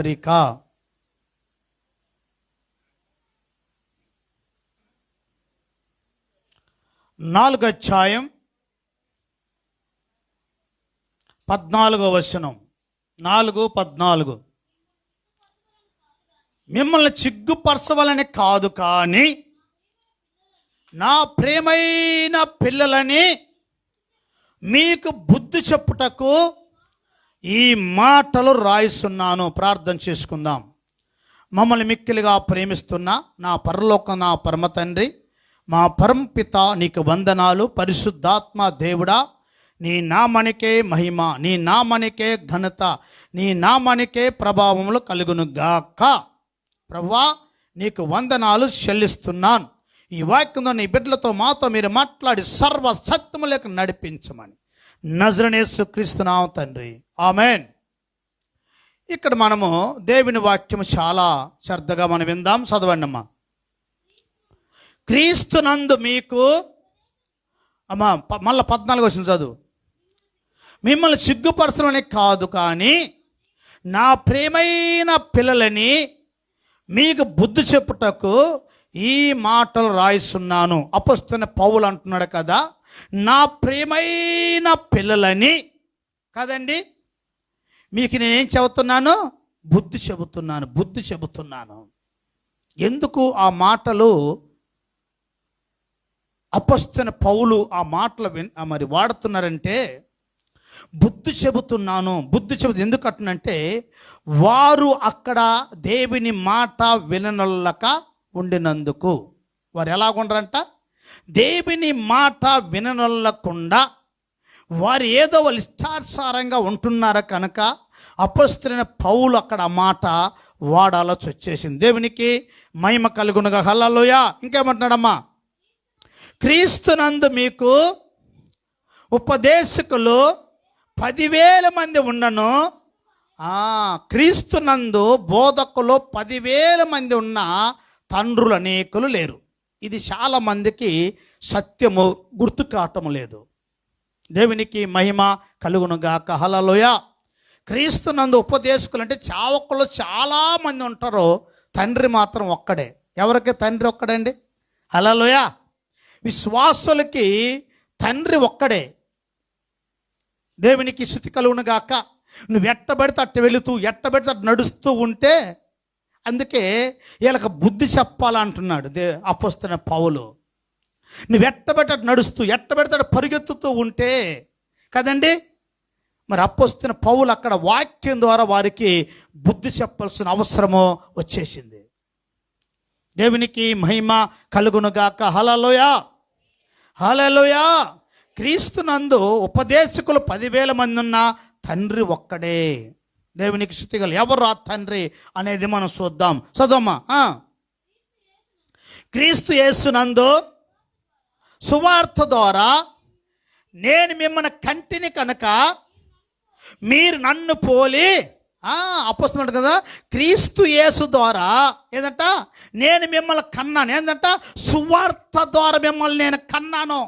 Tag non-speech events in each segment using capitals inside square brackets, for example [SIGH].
పత్రిక నాలుగు అధ్యాయం పద్నాలుగో వచనం. నాలుగు పద్నాలుగు. మిమ్మల్ని చిగ్గుపరచవలని కాదు కానీ నా ప్రేమైన పిల్లలని మీకు బుద్ధి చెప్పుటకు ఈ మాటలు రాయిస్తున్నాను. ప్రార్థన చేసుకుందాం. మమ్మల్ని మిక్కిలిగా ప్రేమిస్తున్న నా పరలోక నా పరమ తండ్రి మా పరంపిత నీకు వందనాలు. పరిశుద్ధాత్మ దేవుడా నీ నామనికే మహిమ నీ నామనికే ఘనత నీ నామనికే ప్రభావములు కలుగును గాక. ప్రవ్వా నీకు వందనాలు చెల్లిస్తున్నాను. ఈ వాక్యంలో నీ బిడ్డలతో మాతో మీరు మాట్లాడి సర్వ సత్యములకు నడిపించమని. నజరనేసు క్రీస్తునామ తండ్రి. ఆమెన్. ఇక్కడ మనము దేవుని వాక్యం చాలా శ్రద్ధగా మనం విందాం చదవండి అమ్మా క్రీస్తునందు మీకు అమ్మా ప- మళ్ళా పద్నాలుగు వచ్చిన చదువు. మిమ్మల్ని సిగ్గుపరచమని కాదు కానీ నా ప్రేమైన పిల్లలని మీకు బుద్ధి చెప్పుటకు ఈ మాటలు రాయిస్తున్నాను. అపస్తున్న పౌలు అంటున్నాడు కదా నా ప్రేమైన పిల్లలని కదండి మీకు నేనేం చెబుతున్నాను? బుద్ధి చెబుతున్నాను బుద్ధి చెబుతున్నాను. ఎందుకు ఆ మాటలు అపస్తున్న పౌలు ఆ మాటలు విన్ ఆ మరి వాడుతున్నారంటే బుద్ధి చెబుతున్నాను బుద్ధి చెబుతు ఎందుకు అంటున్నంటే వారు అక్కడ దేవుని మాట విననొల్లక ఉండినందుకు. వారు ఎలాగుండరంట? దేవుని మాట విననొల్లకుండా వారు ఏదో వాళ్ళు ఇష్టానుసారంగా ఉంటున్నారు కనుక అపస్తులైన పౌలు అక్కడ ఆ మాట వాడాల్సి వచ్చేసింది దేవునికి మహిమ కలుగునుగా. హల్లలోయ. ఇంకేమంటున్నాడమ్మా? క్రీస్తునందు మీకు ఉపదేశకులు పదివేల మంది ఉన్నను. క్రీస్తునందు బోధకులు పదివేల మంది ఉన్న తండ్రులు అనేకులు లేరు. ఇది చాలా మందికి సత్యము గుర్తు కావటం లేదు. దేవునికి మహిమ కలుగునుగాక. హలలోయ క్రీస్తునందు ఉపదేశకులు అంటే చావకులు చాలా మంది ఉంటారు. తండ్రి మాత్రం ఒక్కడే. ఎవరికి తండ్రి ఒక్కడండి? హలలోయ విశ్వాసులకి తండ్రి ఒక్కడే. దేవునికి శృతి కలుగును గాక నువ్వు ఎట్టబడితే అట్ట వెళుతూ ఎట్టబడితే అట్టు నడుస్తూ ఉంటే అందుకే వీళ్ళకి బుద్ధి చెప్పాలంటున్నాడు దే అపోస్తున్న పౌలు. నువ్వు ఎట్టబెట్ట నడుస్తూ ఎట్టబెడతాడు పరిగెత్తుతూ ఉంటే కదండి? మరి అప్పొస్తున్న పౌలు అక్కడ వాక్యం ద్వారా వారికి బుద్ధి చెప్పాల్సిన అవసరము వచ్చేసింది. దేవునికి మహిమ కలుగునుగాక. హలలోయ హలలోయ క్రీస్తునందు ఉపదేశకులు పదివేల మంది ఉన్న తండ్రి ఒక్కడే. దేవునికి స్థితిగలు ఎవరు ఆ తండ్రి అనేది మనం చూద్దాం. చదవమ్మా. క్రీస్తు యేసునందు సువార్త ద్వారా నేను మిమ్మల్ని కంటిని కనుక మీరు నన్ను పోలి అప్పస్తున్నాడు కదా క్రీస్తు యేసు ద్వారా ఏదంట? నేను మిమ్మల్ని కన్నాను. ఏంటంట సువార్త ద్వారా మిమ్మల్ని నేను కన్నాను.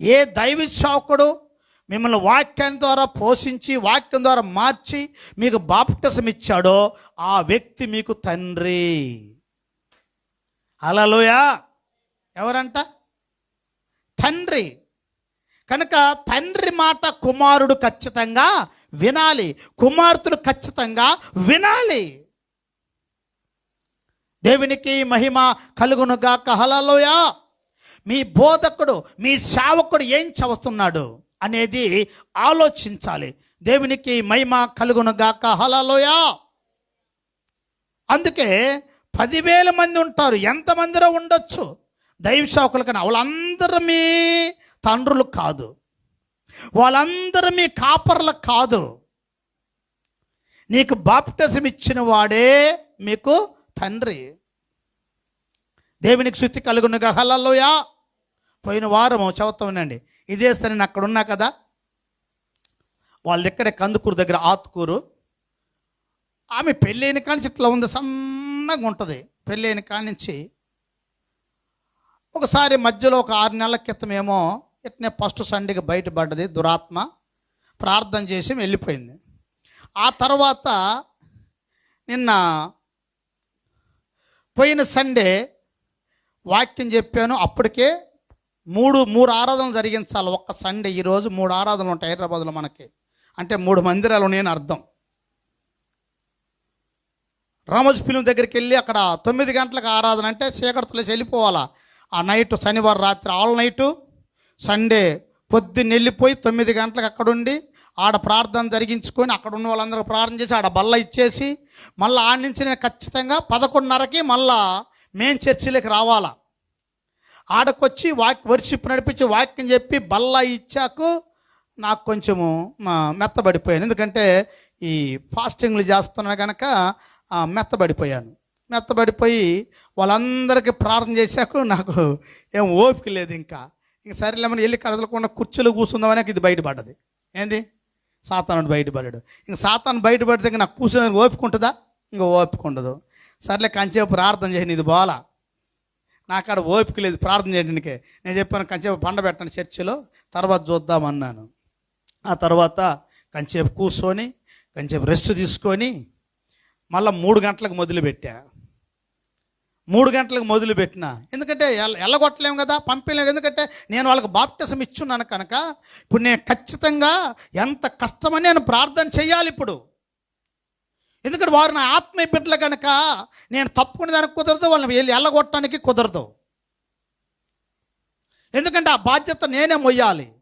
ఏ దైవ సేవకుడు మిమ్మల్ని వాక్యం ద్వారా పోషించి వాక్యం ద్వారా మార్చి మీకు బాప్టిసం ఇచ్చాడో ఆ వ్యక్తి మీకు తండ్రి. అలలోయా ఎవరంట? తండ్రి. కనుక తండ్రి మాట కుమారుడు ఖచ్చితంగా వినాలి. కుమార్తెలు ఖచ్చితంగా వినాలి. దేవునికి మహిమ కలుగునుగా కహలలోయా మీ బోధకుడు మీ సేవకుడు ఏం చదువుతున్నాడు? అనేది ఆలోచించాలి. దేవునికి మహిమ కలుగునుగాక. హలలోయా అందుకే పదివేల మంది ఉంటారు. ఎంతమందిలో ఉండొచ్చు? దైవ సేవకులు కానీ వాళ్ళందరూ మీ తండ్రులు కాదు. వాళ్ళందరూ మీ కాపర్లు కాదు. నీకు బాప్టిజం ఇచ్చిన వాడే మీకు తండ్రి. దేవునికి శుద్ధి కలుగునుగా. హలలోయా పోయిన వారము చదువుతామనండి ఇదే సరే నేను అక్కడ ఉన్నా కదా? వాళ్ళ దగ్గర కందుకూరు దగ్గర ఆత్కూరు. ఆమె పెళ్ళైన కానించి ఇట్లా ఉంది సన్నగా ఉంటుంది. పెళ్ళైన కానించి ఒకసారి మధ్యలో ఒక ఆరు నెలల క్రితమేమో ఇట్నే ఫస్ట్ సండేకి బయటపడ్డది దురాత్మ. ప్రార్థన చేసి వెళ్ళిపోయింది. ఆ తర్వాత నిన్న పోయిన సండే వాక్యం చెప్పాను అప్పటికే మూడు మూడు ఆరాధనలు జరిగించాలి. ఒక్క సండే ఈరోజు మూడు ఆరాధనలు ఉంటాయి హైదరాబాద్లో మనకి. అంటే మూడు మందిరాలు ఉన్నాయని అర్థం. రామోజీ ఫిలిం దగ్గరికి వెళ్ళి అక్కడ తొమ్మిది గంటలకు ఆరాధన అంటే చీకటితో వెళ్ళిపోవాలా. ఆ నైట్ శనివారం రాత్రి ఆల్ నైటు సండే పొద్దున్న వెళ్ళిపోయి తొమ్మిది గంటలకు అక్కడుండి ఆడ ప్రార్థన జరిగించుకొని అక్కడ ఉన్న వాళ్ళందరూ ప్రార్థన చేసి ఆడ బల్ల ఇచ్చేసి మళ్ళీ ఆడ నుంచి నేను ఖచ్చితంగా పదకొండున్నరకి మళ్ళా మెయిన్ చర్చిలోకి రావాలా. ఆడకొచ్చి వాక్ వర్షిప్ నడిపించి వాక్యం చెప్పి బల్ల ఇచ్చాకు నాకు కొంచెము మా మెత్తబడిపోయాను. ఎందుకంటే ఈ ఫాస్టింగ్లు చేస్తున్నా కనుక మెత్తబడిపోయాను. మెత్తబడిపోయి వాళ్ళందరికీ ప్రార్థన చేశాక నాకు ఏం ఓపిక లేదు ఇంకా. ఇంక సరేలేమని వెళ్ళి కదలకుండా కుర్చీలో కూర్చుందామని ఇది బయటపడ్డది. ఏంది? సాతానుడు బయటపడ్డాడు. ఇంక సాతాను బయటపడితే ఇంక నాకు కూర్చొని ఓపిక ఉంటుందా? ఇంకా ఓపిక ఉండదు. సర్లే కంచేపు ప్రార్థన చేయను ఇది బాలా. నాకు ఓపిక లేదు ప్రార్థన చేయడానికే. నేను చెప్పాను కంచేపు పండ పెట్టండి చర్చిలో తర్వాత చూద్దామన్నాను. ఆ తర్వాత కంచేపు కూర్చొని కంచేపు రెస్ట్ తీసుకొని మళ్ళీ మూడు గంటలకు మొదలుపెట్టా. మూడు గంటలకు మొదలుపెట్టిన. ఎందుకంటే ఎల్ల ఎల్లగొట్టలేము కదా పంపించలేము ఎందుకంటే నేను వాళ్ళకి బాప్టిజం ఇచ్చున్నాను కనుక ఇప్పుడు నేను ఖచ్చితంగా ఎంత కష్టమని నేను ప్రార్థన చేయాలి ఇప్పుడు. ఎందుకంటే వారు నా ఆత్మీయ బిడ్డలు కనుక నేను తప్పుకునే దానికి కుదరదు వాళ్ళని వెళ్ళి ఎల్లగొట్టడానికి కుదరదు. ఎందుకంటే ఆ బాధ్యత నేనే మొయ్యాలి.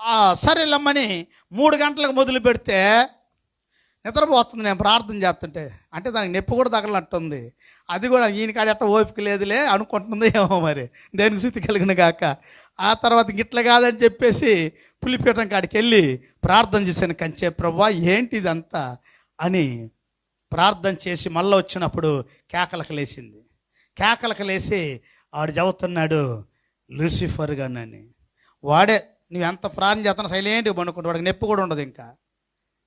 ఆ, సరేలమ్మని మూడు గంటలకు మొదలు పెడితే నిద్రపోతుంది నేను ప్రార్థన చేస్తుంటే. అంటే దానికి నొప్పి కూడా తగలనట్టుంది. అది కూడా ఈయన కాడ ఎట్ట ఓపిక లేదులే అనుకుంటుంది ఏమో మరి. దేనికి శుద్ధి కలిగిన కాక ఆ తర్వాత గిట్ల కాదని చెప్పేసి పులిపీఠం కాడికి వెళ్ళి ప్రార్థన చేశాను కంచే ప్రభా ఏంటి ఇదంతా అని ప్రార్థన చేసి మళ్ళీ వచ్చినప్పుడు కేకలకు లేచింది కేకలకు లేచి ఆడు చదువుతున్నాడు లూసిఫర్ గానని. వాడే నువ్వు ఎంత ప్రార్థన చేస్తున్నా సైలెంట్గా పండుకుంటా వాడికి నొప్పి కూడా ఉండదు ఇంకా.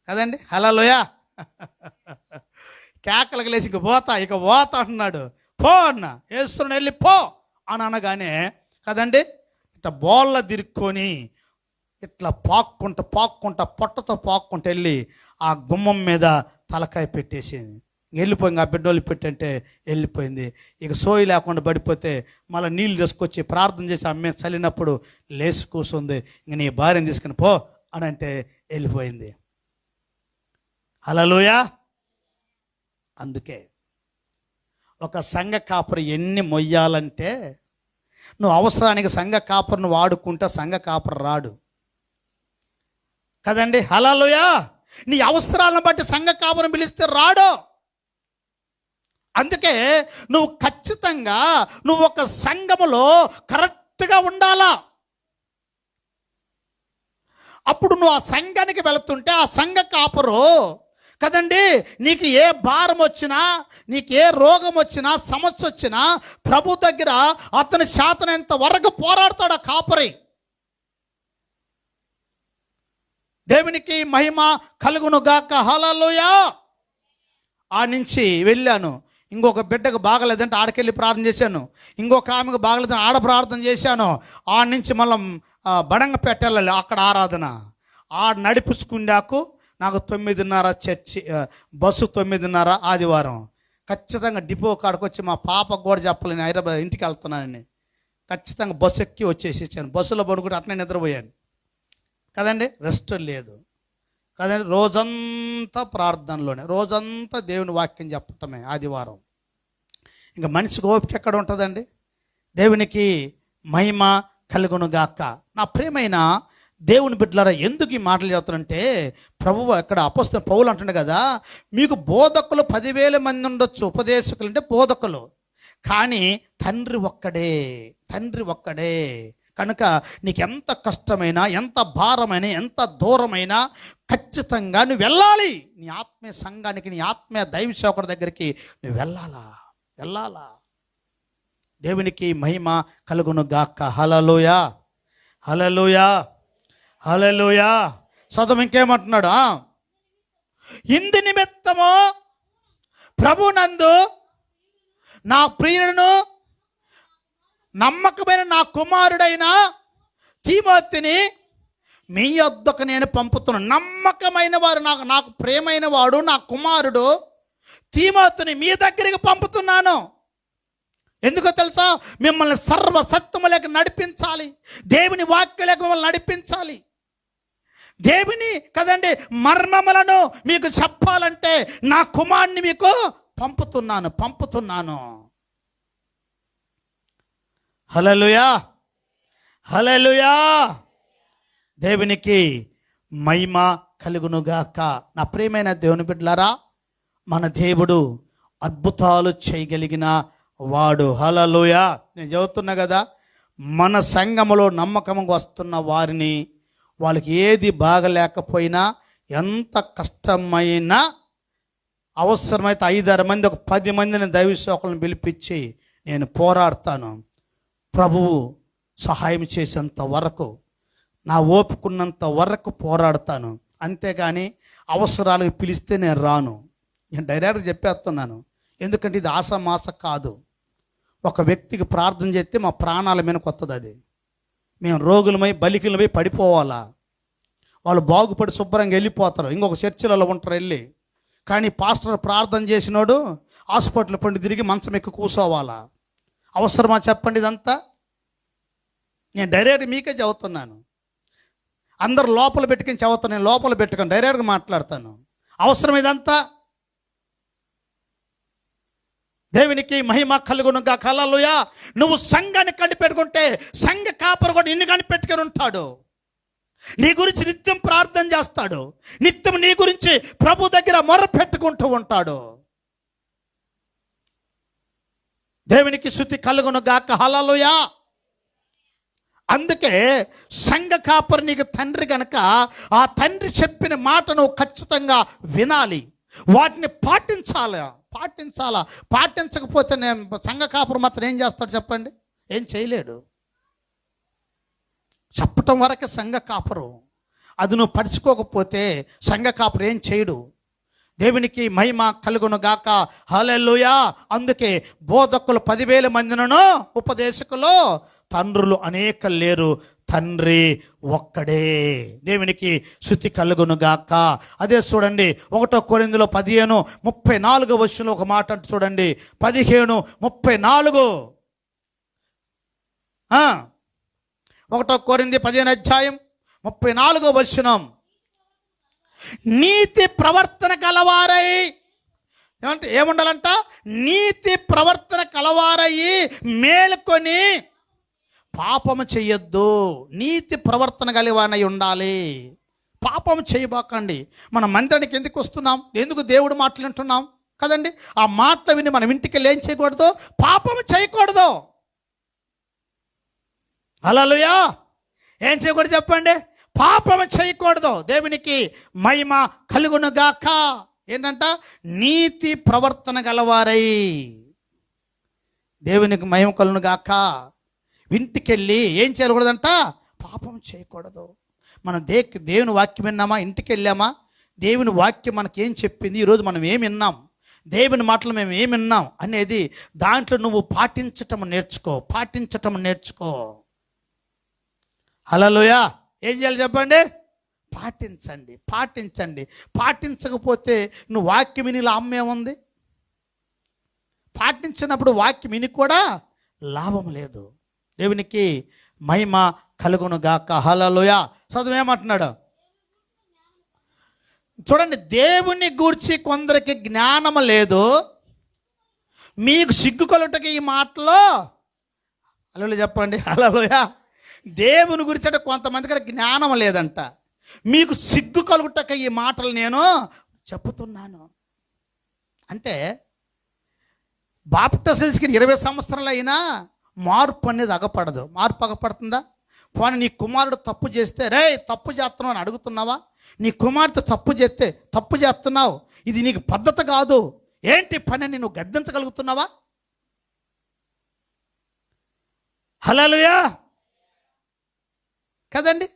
కదండి? హలో లోయా [LAUGHS] కేకలకు లేచి ఇక పోతా ఇక పోతా అంటున్నాడు. పో అన్న. వేస్తున్నాడు వెళ్ళి పో అని అనగానే కదండి? ఇట్లా బోళ్ళ దిరుక్కొని ఇట్లా పాక్కుంటా పాక్కుంటా పొట్టతో పాక్కుంటా వెళ్ళి ఆ గుమ్మం మీద తలకాయ పెట్టేసింది. వెళ్ళిపోయింది ఆ బిడ్డోళ్ళు పెట్టంటే వెళ్ళిపోయింది ఇక సోయి లేకుండా పడిపోతే మళ్ళీ నీళ్ళు తీసుకొచ్చి ప్రార్థన చేసి అమ్మే చల్లినప్పుడు లేచి కూర్చుంది ఇంక నీ భార్యను తీసుకుని పో అని అంటే వెళ్ళిపోయింది అలలోయా అందుకే ఒక సంఘ కాపురం ఎన్ని మొయ్యాలంటే నువ్వు అవసరానికి సంఘ కాపురను వాడుకుంటే సంఘ కాపురం రాడు. కదండి? హలోయా నీ అవసరాలను బట్టి సంఘ కాపురం పిలిస్తే రాడు. అందుకే నువ్వు ఖచ్చితంగా నువ్వు ఒక సంఘములో కరెక్ట్గా ఉండాలా? అప్పుడు నువ్వు ఆ సంఘానికి వెళుతుంటే ఆ సంఘ కాపురు కదండి నీకు ఏ భారం వచ్చినా నీకు ఏ రోగం వచ్చినా సమస్య వచ్చినా ప్రభు దగ్గర అతని శాతనంత వరకు పోరాడతాడు ఆ కాపురి. దేవునికి మహిమ కలుగును గాక హలలోయా ఆ నుంచి వెళ్ళాను. ఇంకొక బిడ్డకు బాగలేదంటే ఆడకెళ్ళి ప్రార్థన చేశాను. ఇంకొక ఆమెకు బాగలేదంటే ఆడ ప్రార్థన చేశాను. ఆడ నుంచి మళ్ళీ బడంగ పెట్టాలి అక్కడ ఆరాధన. ఆడ నడిపించుకుండాకు నాకు తొమ్మిదిన్నర చర్చి బస్సు తొమ్మిదిన్నర ఆదివారం. ఖచ్చితంగా డిపో కాడకు వచ్చి మా పాపకు కూడా చెప్పలేను హైదరాబాద్ ఇంటికి వెళ్తున్నానని. ఖచ్చితంగా బస్సు ఎక్కి వచ్చేసి బస్సులో పడుకుంటే అట్నే నిద్రపోయాను. కదండి? రెస్ట్ లేదు. కదండి? రోజంతా ప్రార్థనలోనే రోజంతా దేవుని వాక్యం చెప్పటమే ఆదివారం. ఇంకా మనిషికి ఓపిక ఎక్కడ ఉంటుందండి? దేవునికి మహిమ కలుగునుగాక. నా ప్రేమైన దేవుని బిడ్డలారా ఎందుకు ఈ మాటలు చెప్తానంటే ప్రభువు అక్కడ అపస్తున్న పౌలు అంటుండే కదా మీకు బోధకులు పదివేల మంది ఉండొచ్చు ఉపదేశకులు అంటే బోధకులు. కానీ తండ్రి ఒక్కడే తండ్రి ఒక్కడే. కనుక నీకు ఎంత కష్టమైనా ఎంత భారమైన ఎంత దూరమైనా ఖచ్చితంగా నువ్వు వెళ్ళాలి. నీ ఆత్మీయ సంఘానికి నీ ఆత్మీయ దైవ సేవకుడి దగ్గరికి నువ్వు వెళ్ళాలా? వెళ్ళాలా? దేవునికి మహిమ కలుగును గాక హలలోయా హలలోయా హలలోయా సదం ఇంకేమంటున్నాడు ఇందు నిమిత్తము ప్రభునందు నా ప్రియులను నమ్మకమైన నా కుమారుడైన తీమోతిని మీ యొద్దకు నేను పంపుతున్నాను. నమ్మకమైన వారు నాకు నాకు ప్రేమైన వాడు నా కుమారుడు తీమోతిని మీ దగ్గరికి పంపుతున్నాను. ఎందుకో తెలుసా? మిమ్మల్ని సర్వ సత్యములకు నడిపించాలి. దేవుని వాక్యలకు మిమ్మల్ని నడిపించాలి. దేవుని కదండి మర్మములను మీకు చెప్పాలంటే నా కుమారుని మీకు పంపుతున్నాను పంపుతున్నాను. హలలుయా హలలుయా దేవునికి మహిమ కలుగునుగాక. నా ప్రియమైన దేవుని బిడ్డలారా మన దేవుడు అద్భుతాలు చేయగలిగిన వాడు. హలలుయ నేను చదువుతున్నా కదా మన సంఘములో నమ్మకంగా వస్తున్న వారిని వాళ్ళకి ఏది బాగలేకపోయినా ఎంత కష్టమైనా అవసరమైతే ఐదారు మంది ఒక పది మందిని దైవ పిలిపించి నేను పోరాడతాను. ప్రభువు సహాయం చేసేంత వరకు నా ఓపుకున్నంత వరకు పోరాడతాను. అంతేగాని అవసరాలకు పిలిస్తే నేను రాను. నేను డైరెక్ట్గా చెప్పేస్తున్నాను. ఎందుకంటే ఇది ఆసమాస కాదు. ఒక వ్యక్తికి ప్రార్థన చేస్తే మా ప్రాణాల మీద కొత్తది అది. మేము రోగులమై బలికిలమై పడిపోవాలా? వాళ్ళు బాగుపడి శుభ్రంగా వెళ్ళిపోతారు. ఇంకొక చర్చిలలో ఉంటారు వెళ్ళి. కానీ పాస్టర్ ప్రార్థన చేసినోడు హాస్పిటల్ పండి తిరిగి మంచం ఎక్కి కూర్చోవాలా అవసరమా చెప్పండి ఇదంతా? నేను డైరెక్ట్ మీకే చదువుతున్నాను అందరు లోపల పెట్టుకుని చదువుతాను నేను లోపల పెట్టుకొని డైరెక్ట్గా మాట్లాడతాను. అవసరం ఇదంతా? దేవునికి మహిమ కలుగునుగా కలలుయా నువ్వు సంఘాన్ని కనిపెట్టుకుంటే సంఘ కాపరు కూడా నిన్ను కనిపెట్టుకుని ఉంటాడు. నీ గురించి నిత్యం ప్రార్థన చేస్తాడు. నిత్యం నీ గురించి ప్రభు దగ్గర మొర పెట్టుకుంటూ ఉంటాడు. దేవునికి శృతి కలుగును గాక. హలలుయా అందుకే సంఘ కాపరి నీకు తండ్రి గనక ఆ తండ్రి చెప్పిన మాటను ఖచ్చితంగా వినాలి. వాటిని పాటించాలి? పాటించాలా? పాటించకపోతే నేను సంఘ కాపురం మాత్రం ఏం చేస్తాడు చెప్పండి? ఏం చేయలేడు. చెప్పటం వరకే సంఘ కాపురం. అది నువ్వు పడుచుకోకపోతే సంఘ కాపురం ఏం చేయడు. దేవునికి మహిమ కలుగును గాక. హలెల్లుయా. అందుకే బోధకులు పదివేల మందినను ఉపదేశకులు తండ్రులు అనేక లేరు. తండ్రి ఒక్కడే. దేవునికి శృతి కలుగును గాక. అదే చూడండి ఒకటో కొరిందులో పదిహేను ముప్పై నాలుగు వచ్చులో ఒక మాట చూడండి. పదిహేను ముప్పై నాలుగు. ఒకటో కోరింది పదిహేను అధ్యాయం ముప్పై నాలుగో వచనం. నీతి ప్రవర్తన కలవారై. ఏమంటే ఏముండాలంట? నీతి ప్రవర్తన కలవారయ్యి మేలుకొని పాపము చెయ్యొద్దు. నీతి ప్రవర్తన కలివానై ఉండాలి. పాపం చేయబాకండి. మన మందిరానికి ఎందుకు వస్తున్నాం? ఎందుకు దేవుడు మాటలు వింటున్నాం? కదండి? ఆ మాటలు విని మనం ఇంటికి వెళ్ళి ఏం చేయకూడదు. పాపం చేయకూడదు. హల్లెలూయా! ఏం చేయకూడదు చెప్పండి? పాపం చేయకూడదు. దేవునికి మహిమ కలుగునుగాక. ఏంటంట? నీతి ప్రవర్తన గలవారై. దేవునికి మహిమ కలుగునుగాక. ఇంటికెళ్ళి ఏం చేయకూడదంట? పాపం చేయకూడదు. మనం దే దేవుని వాక్యం విన్నామా? ఇంటికి వెళ్ళామా దేవుని వాక్యం మనకి ఏం చెప్పింది ఈరోజు మనం ఏం విన్నాం? దేవుని మాటలు మేము ఏం విన్నాం? అనేది దాంట్లో నువ్వు పాటించటం నేర్చుకో. పాటించటం నేర్చుకో. హలోయా ఏం చేయాలి చెప్పండి? పాటించండి పాటించండి. పాటించకపోతే నువ్వు వాక్యం విని లాభం ఉంది పాటించినప్పుడు వాక్యం విని కూడా లాభం లేదు. దేవునికి మహిమ కలుగునుగా హలలోయ చదువు ఏమంటున్నాడు? చూడండి దేవుని గూర్చి కొందరికి జ్ఞానం లేదు. మీకు సిగ్గుకొలుటకి ఈ మాటలో అలా చెప్పండి. హలోయ దేవుని గురించి అంటే కొంతమందికి జ్ఞానం లేదంట. మీకు సిగ్గు కలుగుటక ఈ మాటలు నేను చెప్తున్నాను అంటే బాప్టసిల్స్కి ఇరవై సంవత్సరాలు అయినా మార్పు అనేది అగపడదు. మార్పు అగపడుతుందా? పోనీ నీ కుమారుడు తప్పు చేస్తే రే తప్పు చేస్తున్నావు అని అడుగుతున్నావా? నీ కుమార్తె తప్పు చేస్తే తప్పు చేస్తున్నావు? ఇది నీకు పద్ధతి కాదు. ఏంటి పని అని నువ్వు గద్దించగలుగుతున్నావా? హలలుయా కదండి?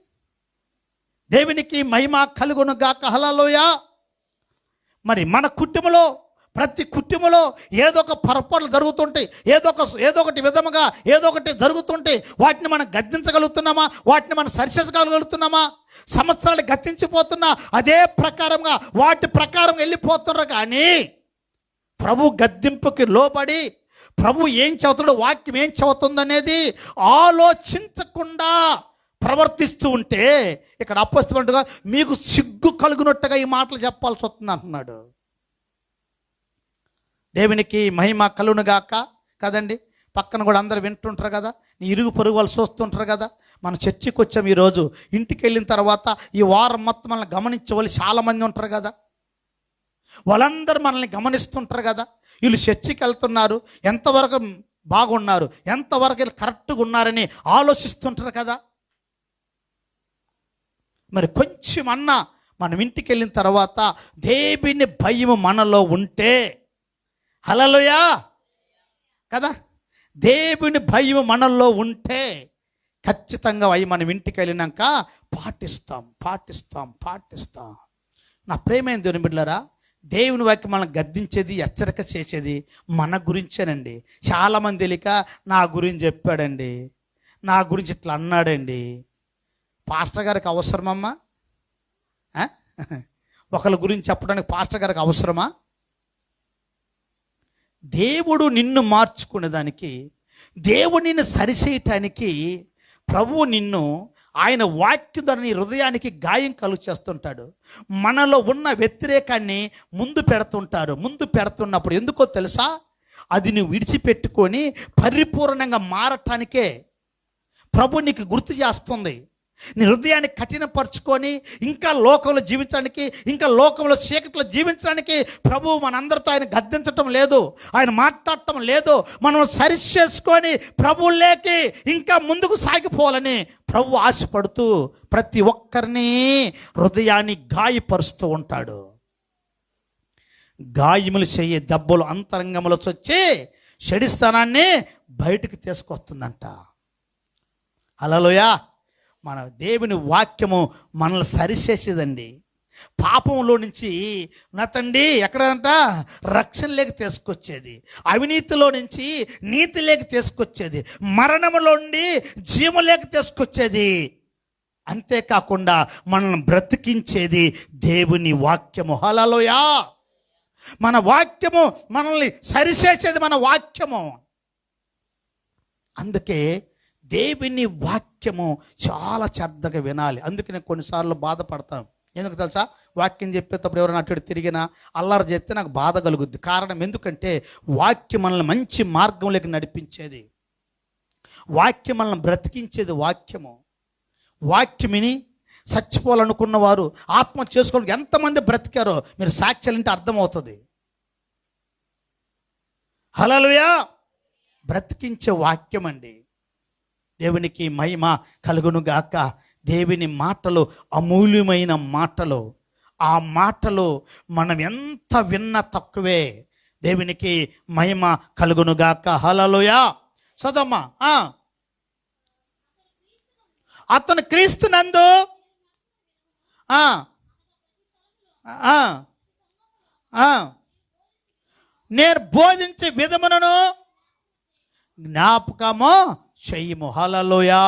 దేవునికి మహిమ కలుగును గాక. హలలోయ మరి మన కుటుంబంలో ప్రతి కుటుంబంలో ఏదో ఒక పొరపాట్లు జరుగుతుంటాయి ఏదో ఒక ఏదో ఒకటి విధముగా ఏదో ఒకటి జరుగుతుంటే వాటిని మనం గద్దించగలుగుతున్నామా? వాటిని మనం సరిచేసగలుగుతున్నామా సంవత్సరాలు గతించిపోతున్నా అదే ప్రకారంగా వాటి ప్రకారం వెళ్ళిపోతున్నారు కానీ ప్రభు గద్దింపుకి లోబడి ప్రభు ఏం చదువుతాడో వాక్యం ఏం చదువుతుందనేది ఆలోచించకుండా ప్రవర్తిస్తూ ఉంటే ఇక్కడ అప్పస్తున్నట్టుగా మీకు సిగ్గు కలుగునట్టుగా ఈ మాటలు చెప్పాల్సి వస్తుంది అంటున్నాడు. దేవునికి మహిమ కలునుగాక కదండి. పక్కన కూడా అందరు వింటుంటారు కదా నీ ఇరుగు పొరుగు వాళ్ళు చూస్తుంటారు కదా మనం చర్చికి వచ్చాం ఈరోజు ఇంటికి వెళ్ళిన తర్వాత ఈ వారం మొత్తం మనల్ని గమనించే వాళ్ళు చాలామంది ఉంటారు కదా. వాళ్ళందరూ మనల్ని గమనిస్తుంటారు కదా. వీళ్ళు చర్చికి వెళ్తున్నారు ఎంతవరకు బాగున్నారు ఎంతవరకు వీళ్ళు కరెక్ట్గా ఉన్నారని ఆలోచిస్తుంటారు కదా. మరి కొంచెం అన్నా మనం ఇంటికి వెళ్ళిన తర్వాత దేవుని భయం మనలో ఉంటే హలలోయా కదా? దేవుని భయం మనల్లో ఉంటే ఖచ్చితంగా అవి మనం ఇంటికి వెళ్ళినాక పాటిస్తాం పాటిస్తాం పాటిస్తాం. నా ప్రేమైన దేవుని బిడ్డలారా దేవుని వాక్యం మనం గద్దించేది హెచ్చరిక చేసేది మన గురించేనండి. చాలామంది తెలియక నా గురించి చెప్పాడండి. నా గురించి ఇట్లా అన్నాడండి. పాస్టర్ గారికి అవసరమమ్మా? ఒకరి గురించి చెప్పడానికి పాస్టర్ గారికి అవసరమా? దేవుడు నిన్ను మార్చుకునేదానికి దేవుడు నిన్ను సరిచేయటానికి ప్రభువు నిన్ను ఆయన వాక్యం హృదయానికి గాయం కలుగు చేస్తుంటాడు మనలో ఉన్న వ్యతిరేకాన్ని ముందు పెడుతుంటారు. ముందు పెడుతున్నప్పుడు ఎందుకో తెలుసా? అది నువ్వు విడిచిపెట్టుకొని పరిపూర్ణంగా మారటానికే ప్రభు నీకు గుర్తు చేస్తుంది. నీ హృదయాన్ని కఠినపరుచుకొని ఇంకా లోకంలో జీవించడానికి ఇంకా లోకంలో చీకట్లో జీవించడానికి ప్రభు మనందరితో ఆయన గద్దించటం లేదు ఆయన మాట్లాడటం లేదు. మనం సరి చేసుకొని ప్రభువులేకి ఇంకా ముందుకు సాగిపోవాలని ప్రభు ఆశపడుతూ ప్రతి ఒక్కరిని హృదయాన్ని గాయపరుస్తూ ఉంటాడు. గాయములు చేయి దెబ్బలు అంతరంగంలో వచ్చి షడిస్థానాన్ని బయటకు తీసుకొస్తుందంట. అలలోయా మన దేవుని వాక్యము మనల్ని సరిచేసేదండి. పాపంలో నుంచి నా తండ్రి ఎక్కడంట? రక్షణలోకి తీసుకొచ్చేది. అవినీతిలో నుంచి నీతి లేక తీసుకొచ్చేది. మరణములో నుండి లేక తీసుకొచ్చేది. అంతేకాకుండా మనల్ని బ్రతికించేది దేవుని వాక్యము. హలలోయా మన వాక్యము మనల్ని సరిచేసేది మన వాక్యము. అందుకే దేవుని వాక్యము చాలా శ్రద్ధగా వినాలి. అందుకే నేను కొన్నిసార్లు బాధపడతాను. ఎందుకు తెలుసా? వాక్యం చెప్పేటప్పుడు ఎవరైనా అటు తిరిగినా అల్లరి చేస్తే నాకు బాధ కలుగుద్ది. కారణం ఎందుకంటే వాక్యం మనల్ని మంచి మార్గంలోకి నడిపించేది. వాక్యం మనల్ని బ్రతికించేది వాక్యము. వాక్యమిని చచ్చిపోవాలనుకున్న వారు ఆత్మ చేసుకోవడానికి ఎంతమంది బ్రతికారో మీరు సాక్ష్యాలు వింటే అర్థమవుతుంది. హలలుయా బ్రతికించే వాక్యం అండి దేవునికి మహిమ కలుగును గాక. దేవుని మాటలు అమూల్యమైన మాటలు. ఆ మాటలు మనం ఎంత విన్నా తక్కువే. దేవునికి మహిమ కలుగును గాక. సదమ్మా చదమ్మా అతను క్రీస్తునందు నేను బోధించే విధమునను జ్ఞాపకము చెయ్యము. హలలోయా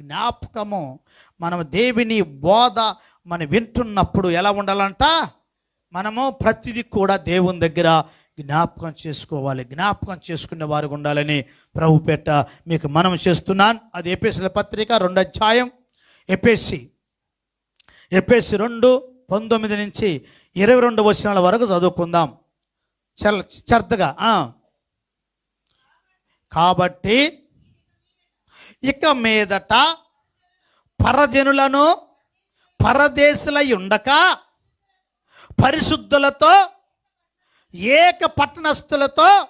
జ్ఞాపకము. మనం దేవిని బోధ మనం వింటున్నప్పుడు ఎలా ఉండాలంట? మనము ప్రతిదీ కూడా దేవుని దగ్గర జ్ఞాపకం చేసుకోవాలి. జ్ఞాపకం చేసుకునే వారికి ఉండాలని ప్రభు పెట్ట మీకు మనం చేస్తున్నాను. అది ఎపిఎస్ల పత్రిక రెండు అధ్యాయం. ఎపిఎస్సి ఎపిఎస్సి రెండు పంతొమ్మిది నుంచి ఇరవై రెండు వచనాల వరకు చదువుకుందాం. చల్ చర్తగా కాబట్టి ఇక మీదట పరజనులను పరదేశులై ఉండక పరిశుద్ధులతో ఏక పట్టణస్థులతో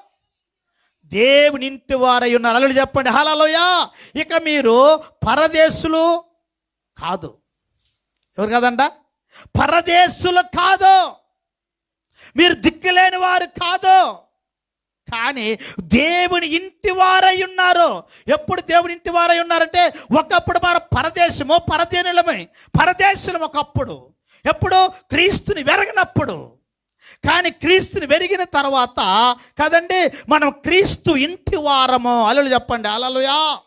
దేవునింటి వారై ఉన్నారు. అలా చెప్పండి హలోయ ఇక మీరు పరదేశులు కాదు. ఎవరు కాదంట? పరదేశులు కాదు. మీరు దిక్కులేని వారు కాదు. కానీ దేవుని ఇంటి వారై ఉన్నారు. ఎప్పుడు దేవుని ఇంటి వారై ఉన్నారంటే ఒకప్పుడు మన పరదేశము పరదేనులమే. పరదేశులం ఒకప్పుడు. ఎప్పుడు క్రీస్తుని వెరగనప్పుడు. కానీ క్రీస్తుని వెరిగిన తర్వాత కదండి మనం క్రీస్తు ఇంటి వారము. అలలు చెప్పండి అలలుయా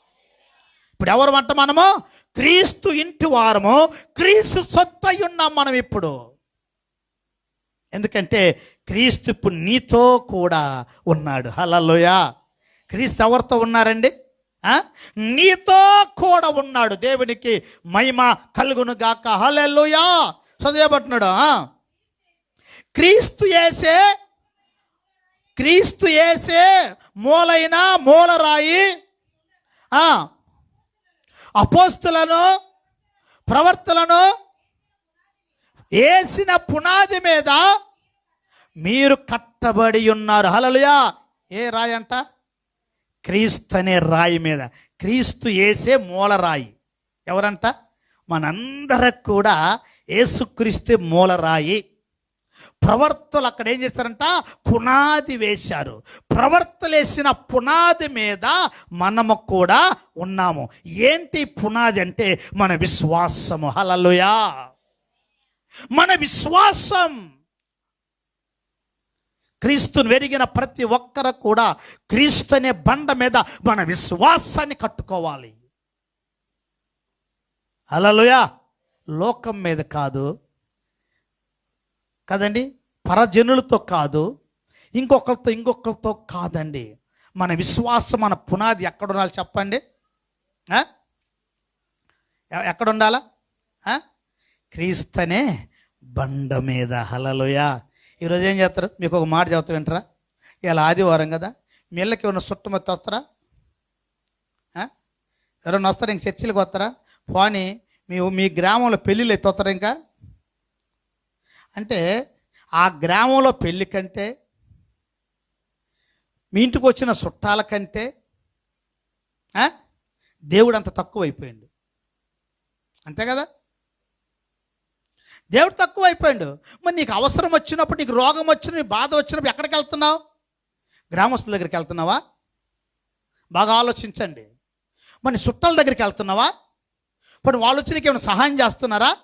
ఇప్పుడు ఎవరు అంట మనము? క్రీస్తు ఇంటి వారము. క్రీస్తు సొత్తు అయి ఉన్నాం మనం ఇప్పుడు. ఎందుకంటే క్రీస్తు ఇప్పుడు నీతో కూడా ఉన్నాడు. హలలోయా క్రీస్తు ఎవరితో ఉన్నారండి? నీతో కూడా ఉన్నాడు. దేవునికి మహిమ కలుగును గాక. హలెలుయా చదివబట్టున్నాడు క్రీస్తు ఏసే క్రీస్తు ఏసే మూలైన మూలరాయి అపోస్తులను ప్రవర్తలను వేసిన పునాది మీద మీరు కట్టబడి ఉన్నారు. హలలుయా ఏ రాయి అంట? క్రీస్తు అనే రాయి మీద. క్రీస్తు వేసే మూలరాయి ఎవరంట? మనందరికి కూడా ఏసుక్రీస్తు మూలరాయి ప్రవర్తలు అక్కడ ఏం చేస్తారంట? పునాది వేశారు. ప్రవర్తలు వేసిన పునాది మీద మనము కూడా ఉన్నాము. ఏంటి పునాది అంటే? మన విశ్వాసము. హలలుయా మన విశ్వాసం. క్రీస్తుని వెరిగిన ప్రతి ఒక్కరు కూడా క్రీస్తు అనే బండ మీద మన విశ్వాసాన్ని కట్టుకోవాలి. అలలుయా లోకం మీద కాదు. కదండి? పరజనులతో కాదు. ఇంకొకరితో ఇంకొకరితో కాదండి. మన విశ్వాసం మన పునాది ఎక్కడ ఉండాలి చెప్పండి ఎక్కడ ఉండాలా క్రీస్తనే బండ మీద. హలలుయా ఈరోజు ఏం చేస్తారు? మీకు ఒక మాట చెప్తా వింటారా? ఇలా ఆదివారం కదా. మీ ఇళ్ళకి ఉన్న చుట్టుమత్తి వస్తారా? ఎవరైనా వస్తారా? ఇంక చర్చిలకు వస్తారా? పోనీ మీ మీ గ్రామంలో పెళ్ళిళ్ళు ఎత్తి వస్తారా ఇంకా? అంటే ఆ గ్రామంలో పెళ్ళి కంటే మీ ఇంటికి వచ్చిన చుట్టాల కంటే దేవుడు అంత తక్కువ అయిపోయింది అంతే కదా? దేవుడు తక్కువ అయిపోయాడు మరి నీకు అవసరం వచ్చినప్పుడు నీకు రోగం వచ్చిన నీ బాధ వచ్చినప్పుడు ఎక్కడికి వెళ్తున్నావు? గ్రామస్తుల దగ్గరికి వెళ్తున్నావా? బాగా ఆలోచించండి. మరి చుట్టాల దగ్గరికి వెళ్తున్నావా? ఇప్పుడు వాళ్ళు వచ్చి నీకు ఏమైనా సహాయం చేస్తున్నారా?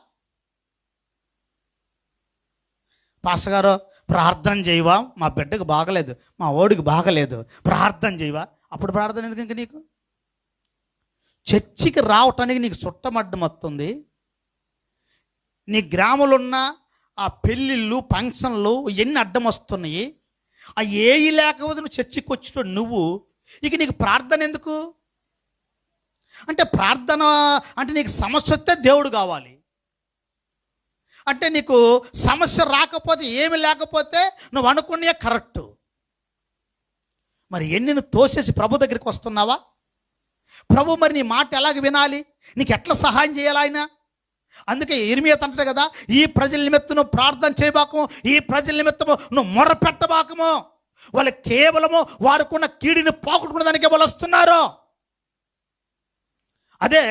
పాస్టర్ గారు ప్రార్థన చేయవా? మా బిడ్డకు బాగలేదు మా ఓడికి బాగలేదు. ప్రార్థన చేయవా? అప్పుడు ప్రార్థన ఎందుకు ఇంక నీకు? చర్చికి రావటానికి నీకు చుట్టమడ్డం వస్తుంది. నీ గ్రామంలో ఉన్న ఆ పెళ్ళిళ్ళు ఫంక్షన్లు ఎన్ని అడ్డం వస్తున్నాయి ఆ ఏయి లేకపోతే నువ్వు చర్చికి వచ్చిన నువ్వు? ఇక నీకు ప్రార్థన ఎందుకు? అంటే ప్రార్థన అంటే నీకు సమస్య వస్తే దేవుడు కావాలి. అంటే నీకు సమస్య రాకపోతే ఏమి లేకపోతే నువ్వు అనుకునే కరెక్ట్. మరి ఎన్ని నువ్వు తోసేసి ప్రభు దగ్గరికి వస్తున్నావా? ప్రభు మరి నీ మాట ఎలాగ వినాలి? నీకు ఎట్లా సహాయం చేయాలి ఆయన? అందుకే ఇరిమియత్ అంటాడు కదా ఈ ప్రజల నిమిత్తం నువ్వు ప్రార్థన చేయబాకము ఈ ప్రజల నిమిత్తము నువ్వు మొర్ర పెట్టబాకము వాళ్ళు కేవలము వారికున్న కీడిని పోగొట్టుకున్న దానికే వాళ్ళు వస్తున్నారు. అదే